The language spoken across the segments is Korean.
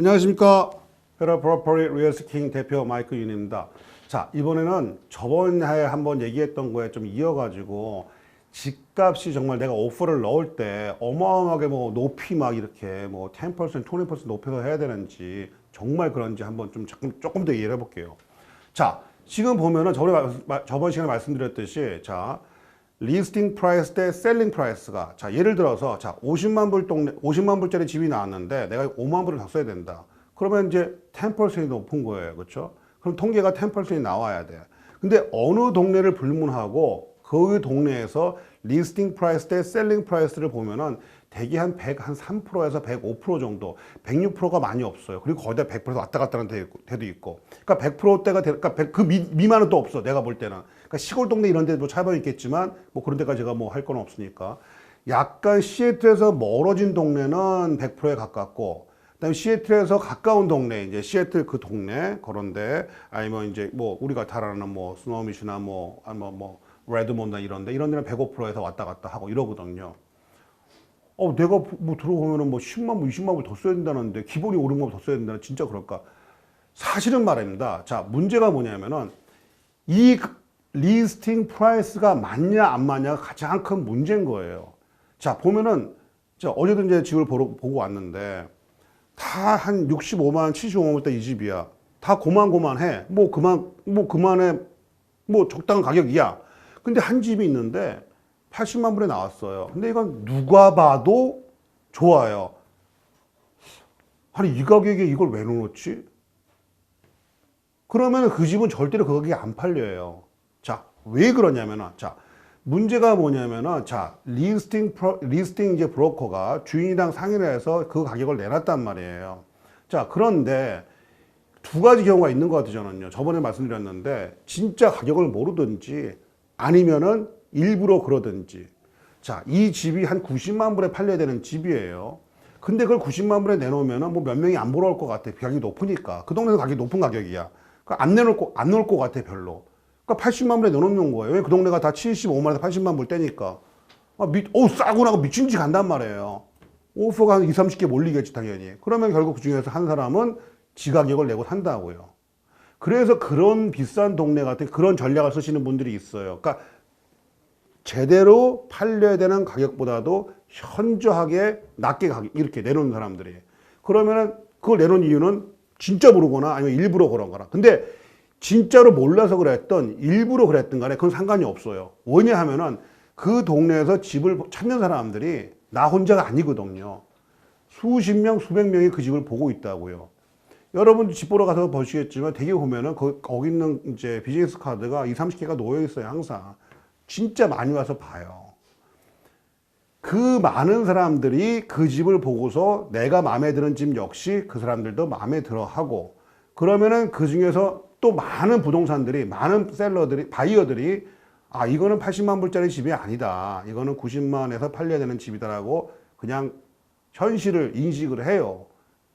안녕하십니까. 페라 프로퍼리 리얼스킹 대표 마이크 윤입니다. 자, 이번에는 저번 해에 한번 얘기했던 거에 좀 이어가지고 집값이 정말 내가 오퍼를 넣을 때 어마어마하게 뭐 높이 막 이렇게 뭐 10%, 20% 높여서 해야 되는지 정말 그런지 한번 좀 조금, 조금 더 이해를 해볼게요. 자, 지금 보면은 저번에, 저번 시간에 말씀드렸듯이 자, 리스팅 프라이스 대 셀링 프라이스가 자 예를 들어서 자 50만 불 동네 50만 불짜리 집이 나왔는데 내가 5만 불을 더 써야 된다. 그러면 이제 10%이 높은 거예요. 그렇죠? 그럼 통계가 10%이 나와야 돼. 근데 어느 동네를 불문하고 그 동네에서 리스팅 프라이스 대 셀링 프라이스를 보면은 대개 한 100, 한 3%에서 105% 정도, 106%가 많이 없어요. 그리고 거기다 100% 왔다 갔다 하는 데- 데도 있고. 그러니까 100%대가, 그러니까 100, 그 미, 미만은 또 없어. 내가 볼 때는. 그러니까 시골 동네 이런 데도 차이가 있겠지만, 뭐 그런 데까지 제가 뭐 할 건 없으니까. 약간 시애틀에서 멀어진 동네는 100%에 가깝고, 그다음에 시애틀에서 가까운 동네, 이제 시애틀 그 동네, 그런데, 아니면 이제 뭐 우리가 잘 아는 뭐 스노미시나 뭐, 아니면 뭐, 레드몬나 이런데, 이런 데는 105%에서 왔다 갔다 하고 이러거든요. 어, 내가 뭐 들어보면은 뭐 10만 불, 20만 불 더 써야 된다는데 기본이 500만 불더 써야 된다는 진짜 그럴까? 사실은 말입니다. 자, 문제가 뭐냐면은 이 리스팅 프라이스가 맞냐 안 맞냐가 가장 큰 문제인 거예요. 자, 보면은 자, 어제도 이제 집을 보러, 보고 왔는데 다 한 65만, 75만 불대 이 집이야. 다 고만고만해. 뭐 그만 뭐 그만해. 뭐 적당한 가격이야. 근데 한 집이 있는데 80만 불에 나왔어요. 근데 이건 누가 봐도 좋아요. 아니 이 가격에 이걸 왜 넣었지? 그러면 그 집은 절대로 그 가격에 안 팔려요. 자, 왜 그러냐면은, 자, 문제가 뭐냐면은, 자, 리스팅, 프로, 리스팅 이제 브로커가 주인이랑 상의를 해서 그 가격을 내놨단 말이에요. 자, 그런데 두 가지 경우가 있는 것 같아요, 저는요. 저번에 말씀드렸는데, 진짜 가격을 모르든지, 아니면은 일부러 그러든지. 자, 이 집이 한 90만 불에 팔려야 되는 집이에요. 근데 그걸 90만 불에 내놓으면은 뭐 몇 명이 안 보러 올 것 같아. 가격이 높으니까. 그 동네에서 가격이 높은 가격이야. 안 내놓을 거, 안 놓을 것 같아, 별로. 그러니까 80만 불에 내놓는 거예요. 왜 그 동네가 다 75만에서 80만 불 떼니까. 아, 미, 어, 싸고 나고 미친 듯이 간단 말이에요. 오퍼가 한 2, 30개 몰리겠지, 당연히. 그러면 결국 그 중에서 한 사람은 지 가격을 내고 산다고요. 그래서 그런 비싼 동네 같은 그런 전략을 쓰시는 분들이 있어요. 그러니까 제대로 팔려야 되는 가격보다도 현저하게 낮게 가격 이렇게 내놓는 사람들이 그러면은 그걸 내놓은 이유는 진짜 모르거나 아니면 일부러 그런 거라. 근데 진짜로 몰라서 그랬던 일부러 그랬던 간에 그건 상관이 없어요. 왜냐하면은 그 동네에서 집을 찾는 사람들이 나 혼자가 아니거든요. 수십 명, 수백 명이 그 집을 보고 있다고요. 여러분도 집 보러 가서 보시겠지만 되게 보면은 거, 거기 있는 이제 비즈니스 카드가 2, 30개가 놓여 있어요, 항상. 진짜 많이 와서 봐요. 그 많은 사람들이 그 집을 보고서 내가 마음에 드는 집 역시 그 사람들도 마음에 들어 하고 그러면은 그 중에서 또 많은 부동산들이 많은 셀러들이 바이어들이 아 이거는 80만 불짜리 집이 아니다. 이거는 90만에서 팔려야 되는 집이다라고 그냥 현실을 인식을 해요.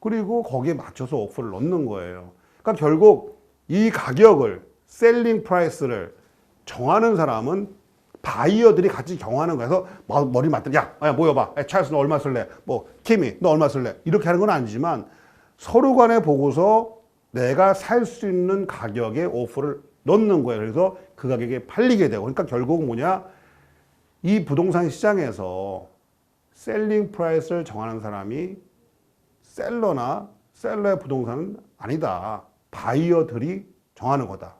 그리고 거기에 맞춰서 오퍼를 넣는 거예요. 그러니까 결국 이 가격을 셀링 프라이스를 정하는 사람은 바이어들이 같이 경하는 거여서 머리 맞들 야, 야 모여봐. 야, 찰스 너 얼마 쓸래? 뭐 키미 너 얼마 쓸래? 이렇게 하는 건 아니지만 서로 간에 보고서 내가 살 수 있는 가격에 오퍼를 넣는 거예요. 그래서 그 가격에 팔리게 되고 그러니까 결국 뭐냐 이 부동산 시장에서 셀링 프라이스를 정하는 사람이 셀러나 셀러의 부동산은 아니다. 바이어들이 정하는 거다.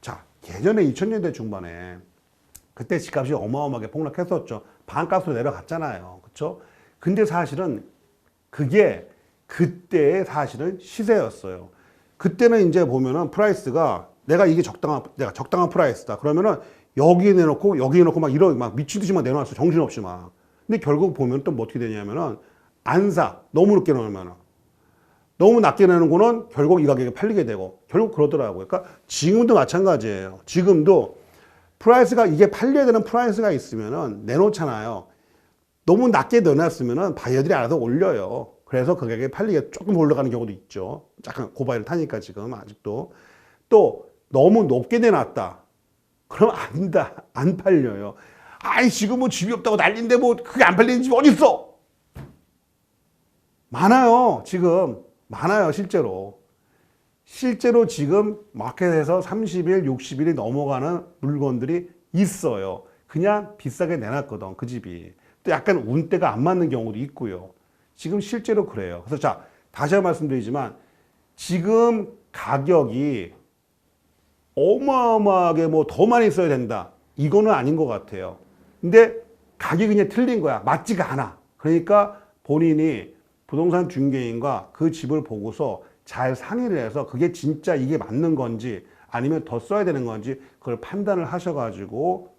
자, 예전에 2000년대 중반에 그때 집값이 어마어마하게 폭락했었죠. 반값으로 내려갔잖아요. 그렇죠? 근데 사실은 그게 그때의 사실은 시세였어요. 그때는 이제 보면은 프라이스가 내가 이게 적당한 내가 적당한 프라이스다. 그러면은 여기에 내놓고 여기에 놓고 막 이런 막 미친 듯이 막 내놓았어. 정신없이 막. 근데 결국 보면 또 뭐 어떻게 되냐면은 안 사. 너무 늦게 놓으면은. 너무 낮게 내는 거는 결국 이 가격에 팔리게 되고 결국 그러더라고요. 그러니까 지금도 마찬가지예요. 지금도 프라이스가 이게 팔려야 되는 프라이스가 있으면은 내놓잖아요. 너무 낮게 넣어놨으면은 바이어들이 알아서 올려요. 그래서 그 가격에 팔리게 조금 올라가는 경우도 있죠. 약간 고바이를 타니까 지금 아직도 또 너무 높게 내놨다. 그럼 안다 안 팔려요. 아이 지금 뭐 집이 없다고 난리인데 뭐 그게 안 팔리는 집이 어디 있어? 많아요 지금 많아요, 실제로. 실제로 지금 마켓에서 30일, 60일이 넘어가는 물건들이 있어요. 그냥 비싸게 내놨거든, 그 집이. 또 약간 운대가 안 맞는 경우도 있고요. 지금 실제로 그래요. 그래서 자, 다시 한 번 말씀드리지만 지금 가격이 어마어마하게 뭐 더 많이 써야 된다. 이거는 아닌 것 같아요. 근데 가격이 그냥 틀린 거야. 맞지가 않아. 그러니까 본인이 부동산 중개인과 그 집을 보고서 잘 상의를 해서 그게 진짜 이게 맞는 건지 아니면 더 써야 되는 건지 그걸 판단을 하셔가지고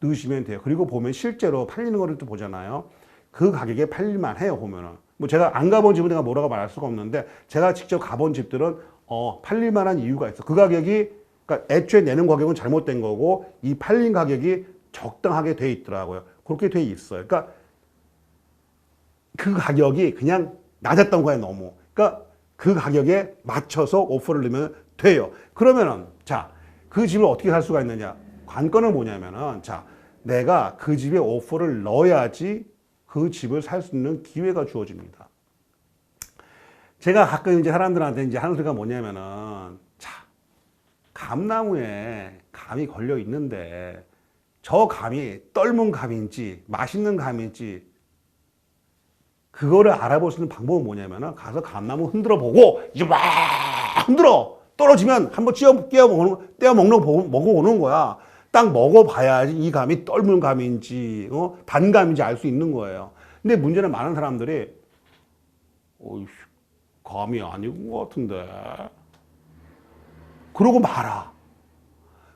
넣으시면 돼요. 그리고 보면 실제로 팔리는 거를 또 보잖아요. 그 가격에 팔릴만 해요, 보면은. 뭐 제가 안 가본 집은 내가 뭐라고 말할 수가 없는데 제가 직접 가본 집들은 어, 팔릴 만한 이유가 있어. 그 가격이 그러니까 애초에 내는 가격은 잘못된 거고 이 팔린 가격이 적당하게 돼 있더라고요. 그렇게 돼 있어요. 그러니까 그 가격이 그냥 낮았던 거예요, 너무. 그러니까 그 가격에 맞춰서 오퍼를 넣으면 돼요. 그러면은 자, 그 집을 어떻게 살 수가 있느냐? 관건은 뭐냐면은 자, 내가 그 집에 오퍼를 넣어야지 그 집을 살 수 있는 기회가 주어집니다. 제가 가끔 이제 사람들한테 이제 하는 소리가 뭐냐면은 자, 감나무에 감이 걸려 있는데 저 감이 떫은 감인지 맛있는 감인지 그거를 알아볼 수 있는 방법은 뭐냐면은 가서 감나무 흔들어 보고 이제 막 흔들어 떨어지면 한번 찌어 떼어 먹는 떼어 먹는 거 먹어 오는 거야. 딱 먹어봐야지 이 감이 떫은 감인지 어? 단 감인지 알 수 있는 거예요. 근데 문제는 많은 사람들이 어이 감이 아닌 것 같은데 그러고 말아.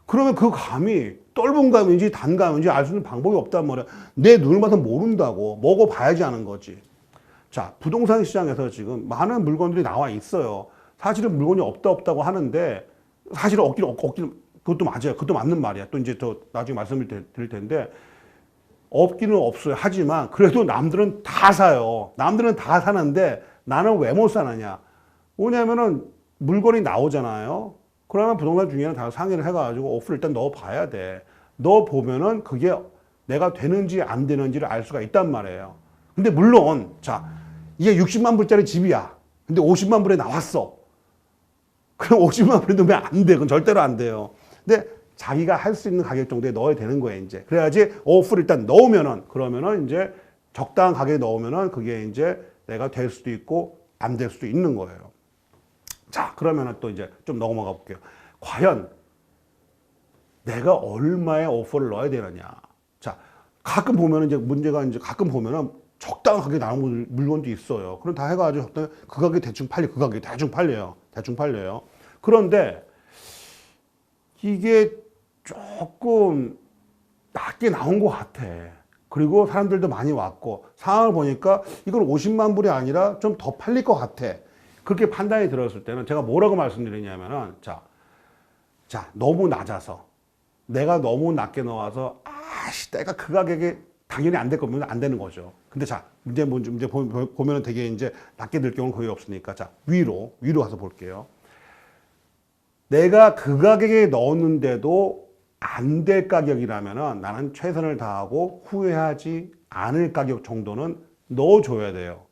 그러면 그 감이 떫은 감인지 단 감인지 알 수 있는 방법이 없단 말이야. 내 눈을 봐서 모른다고 먹어봐야지 하는 거지. 자, 부동산 시장에서 지금 많은 물건들이 나와 있어요. 사실은 물건이 없다 없다고 하는데 사실은 없긴 없- 없긴 그것도 맞아요. 그것도 맞는 말이야. 또 이제 더 나중에 말씀을 드- 드릴 텐데 없기는 없어요. 하지만 그래도 남들은 다 사요. 남들은 다 사는데 나는 왜 못 사느냐? 뭐냐면은 물건이 나오잖아요. 그러면 부동산 중개는 다 상의를 해가지고 오프를 일단 넣어 봐야 돼. 넣어 보면은 그게 내가 되는지 안 되는지를 알 수가 있단 말이에요. 근데 물론 자 이게 60만 불짜리 집이야. 근데 50만 불에 나왔어. 그럼 50만 불에 넣으면 안 돼. 그건 절대로 안 돼요. 근데 자기가 할 수 있는 가격 정도에 넣어야 되는 거예요, 이제. 그래야지 오프를 일단 넣으면은 그러면은 이제 적당한 가격에 넣으면은 그게 이제 내가 될 수도 있고 안 될 수도 있는 거예요. 자, 그러면은 또 이제 좀 넘어가 볼게요. 과연 내가 얼마의 오퍼를 넣어야 되느냐. 자, 가끔 보면은 이제 문제가 이제 가끔 보면은 적당하게 나온 물- 물건도 있어요. 그럼 다 해가지고 그 가격에 대충 팔려, 그 가격에 대충 팔려요. 대충 팔려요. 그런데 이게 조금 낮게 나온 것 같아. 그리고 사람들도 많이 왔고 상황을 보니까 이걸 50만 불이 아니라 좀 더 팔릴 것 같아. 그렇게 판단이 들었을 때는 제가 뭐라고 말씀드리냐면은 자, 자 너무 낮아서 내가 너무 낮게 넣어서 아씨 내가 그 가격에 당연히 안 될 거면 안 되는 거죠. 근데 자 보- 보- 보면은 되게 이제 낮게 들 경우는 거의 없으니까 자 위로 위로 가서 볼게요. 내가 그 가격에 넣었는데도 안 될 가격이라면은 나는 최선을 다하고 후회하지 않을 가격 정도는 넣어줘야 돼요.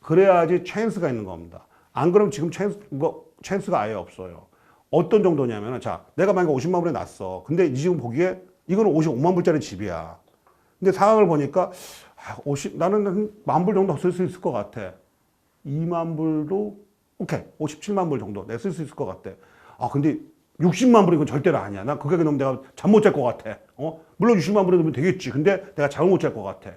그래야지 찬스가 있는 겁니다. 안 그러면 지금 찬스, 뭐, 찬스가 아예 없어요. 어떤 정도냐면은, 자, 내가 만약에 50만 불에 났어. 근데 이 지금 보기에 이거는 55만 불짜리 집이야. 근데 상황을 보니까, 아, 50, 나는 한 만 불 정도 쓸 수 있을 것 같아. 2만 불도, 오케이. 57만 불 정도 내가 쓸수 있을 것 같아. 아, 근데 60만 불이 건 절대로 아니야. 나 그 가격에 넣으면 내가 잠 못 잘 것 같아. 어? 물론 60만 불에 넣으면 되겠지. 근데 내가 잠을 못 잘 것 같아.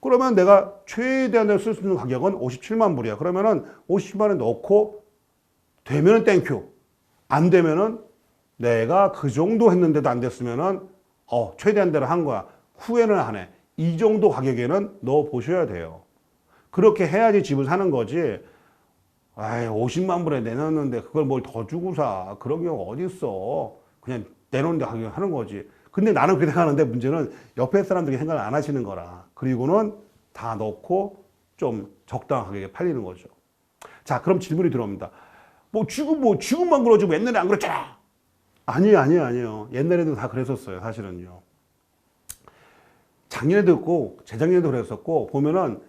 그러면 내가 최대한 내가 쓸수 있는 가격은 57만 불이야. 그러면은 50만 원에 넣고 되면은 땡큐. 안 되면은 내가 그 정도 했는데도 안 됐으면은 어, 최대한 대로 한 거야. 후회는 안 해. 이 정도 가격에는 넣어 보셔야 돼요. 그렇게 해야지 집을 사는 거지. 아이, 50만 불에 내놨는데 그걸 뭘 더 주고 사. 그런 경우가 어딨어. 그냥 내놓는데 하는 거지. 근데 나는 그렇게 생각하는데 문제는 옆에 사람들이 생각을 안 하시는 거라. 그리고는 다 넣고 좀 가격에 팔리는 거죠. 자, 그럼 질문이 들어옵니다. 뭐 지금 뭐 지금만 그러지 뭐 옛날에 안 그랬잖아. 아니에요, 아니에요, 아니에요. 옛날에도 다 그랬었어요, 사실은요. 작년에도 있고 재작년에도 그랬었고 보면은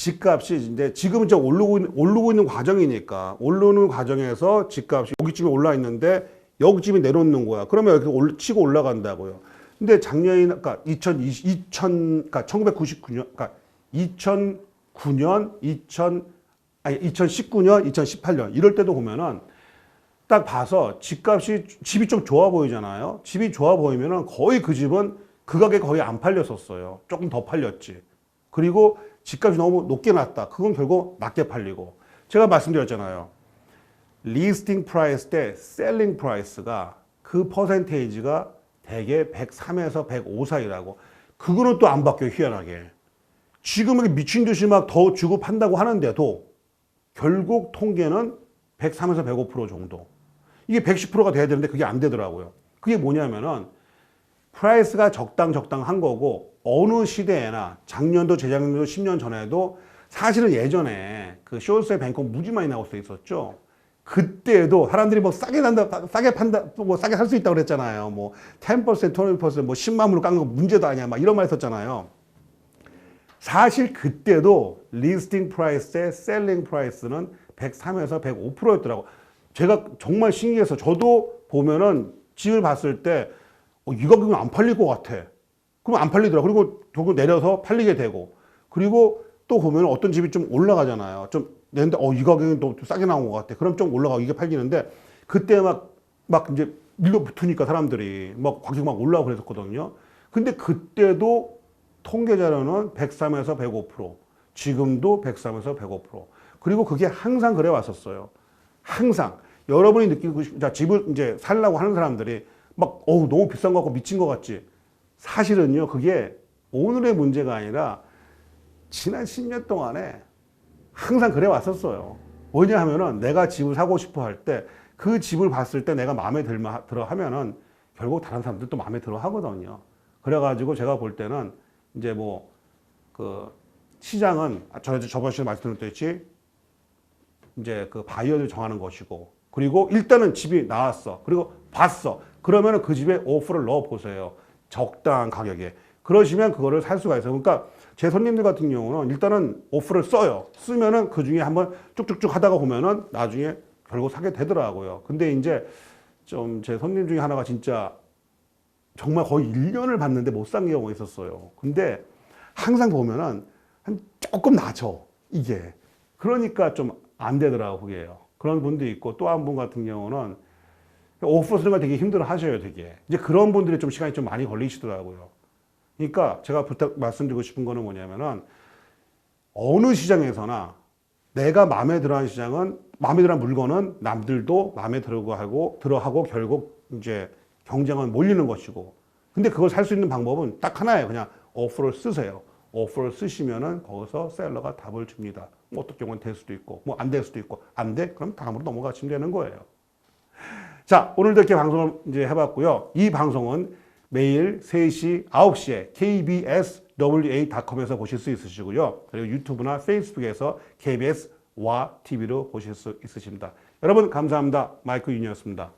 집값이 이제 지금 이제 오르고 있는, 오르고 있는 과정이니까 오르는 과정에서 집값이 여기쯤에 올라 있는데 여기쯤에 내려오는 거야. 그러면 이렇게 올, 치고 올라간다고요. 근데 작년에 그러니까 2020, 2000 그러니까 1999년 그러니까 2009년, 2000 아니 2019년, 2018년 이럴 때도 보면은 딱 봐서 집값이 집이 좀 좋아 보이잖아요. 집이 좋아 보이면은 거의 그 집은 그 가격에 거의 안 팔렸었어요. 조금 더 팔렸지. 그리고 집값이 너무 높게 났다. 그건 결국 낮게 팔리고. 제가 말씀드렸잖아요. 리스팅 프라이스 대 셀링 프라이스가 그 퍼센테이지가 대개 103에서 105 사이라고. 그거는 또 안 바뀌어 희한하게. 지금 미친 듯이 막 더 주고 판다고 하는데도 결국 통계는 103에서 105% 정도. 이게 110%가 돼야 되는데 그게 안 되더라고요. 그게 뭐냐면은 프라이스가 적당 적당한 거고 어느 시대에나 작년도 재작년도 10년 전에도 사실은 예전에 그 쇼스의 뱅콕 무지 많이 나올 수 있었죠. 그때도 사람들이 뭐 싸게 난다, 싸게 판다, 뭐 싸게 살 수 있다고 그랬잖아요. 뭐 10%, 20%, 뭐 10만 불로 깎는 거 문제도 아니야. 막 이런 말 했었잖아요. 사실 그때도 리스팅 프라이스의 셀링 프라이스는 103에서 105%였더라고. 제가 정말 신기해서 저도 보면은 집을 봤을 때 어, 이 가격은 안 팔릴 것 같아. 그럼 안 팔리더라. 그리고 결국 내려서 팔리게 되고. 그리고 또 보면 어떤 집이 좀 올라가잖아요. 좀 내는데 어, 이 가격은 또 싸게 나온 것 같아. 그럼 좀 올라가고 이게 팔리는데 그때 막, 막 이제 밀려붙으니까 사람들이 막 가격 막 올라가고 그랬었거든요. 근데 그때도 통계 자료는 103에서 105%, 지금도 103에서 105%. 그리고 그게 항상 그래 왔었어요. 항상. 여러분이 느끼고 싶, 자, 집을 이제 살라고 하는 사람들이 막, 어우, 너무 비싼 거 같고 미친 거 같지. 사실은요, 그게 오늘의 문제가 아니라 지난 10년 동안에 항상 그래 왔었어요. 뭐냐 하면은 내가 집을 사고 싶어 할 때 그 집을 봤을 때 내가 마음에 들마, 들어 하면은 결국 다른 사람들도 마음에 들어 하거든요. 그래가지고 제가 볼 때는 이제 뭐 그 시장은 저 저번 시간에 말씀드렸듯이 이제 그 바이어를 정하는 것이고 그리고 일단은 집이 나왔어 그리고 봤어 그러면은 그 집에 오퍼를 넣어 보세요 적당한 가격에 그러시면 그거를 살 수가 있어요 그러니까 제 손님들 같은 경우는 일단은 오퍼를 써요 쓰면은 그 중에 한번 쭉쭉쭉 하다가 보면은 나중에 결국 사게 되더라고요 근데 이제 좀 제 손님 중에 하나가 진짜 정말 거의 1년을 봤는데 못 산 경우가 있었어요. 근데 항상 보면은 한 조금 낮아, 이게. 그러니까 좀 안 되더라고, 그게요. 그런 분도 있고 또 한 분 같은 경우는 오프 쓰는 걸 되게 힘들어 하셔요, 되게. 이제 그런 분들이 좀 시간이 좀 많이 걸리시더라고요. 그러니까 제가 부탁, 말씀드리고 싶은 거는 뭐냐면은 어느 시장에서나 내가 마음에 들어 하는 시장은 마음에 들어 하는 물건은 남들도 마음에 들고 하고 들어 하고 결국 이제 경쟁은 몰리는 것이고 근데 그걸 살 수 있는 방법은 딱 하나예요 그냥 오퍼를 쓰세요 오퍼를 쓰시면은 거기서 셀러가 답을 줍니다 뭐 어떤 경우는 될 수도 있고 뭐 안 될 수도 있고 안 돼? 그럼 다음으로 넘어가시면 되는 거예요 자 오늘도 이렇게 방송을 이제 해봤고요. 이 방송은 매일 3시 9시에 KBS WA.com에서 보실 수 있으시고요. 그리고 유튜브나 페이스북에서 KBS 와 TV로 보실 수 있으십니다. 여러분 감사합니다. 마이크 윤이었습니다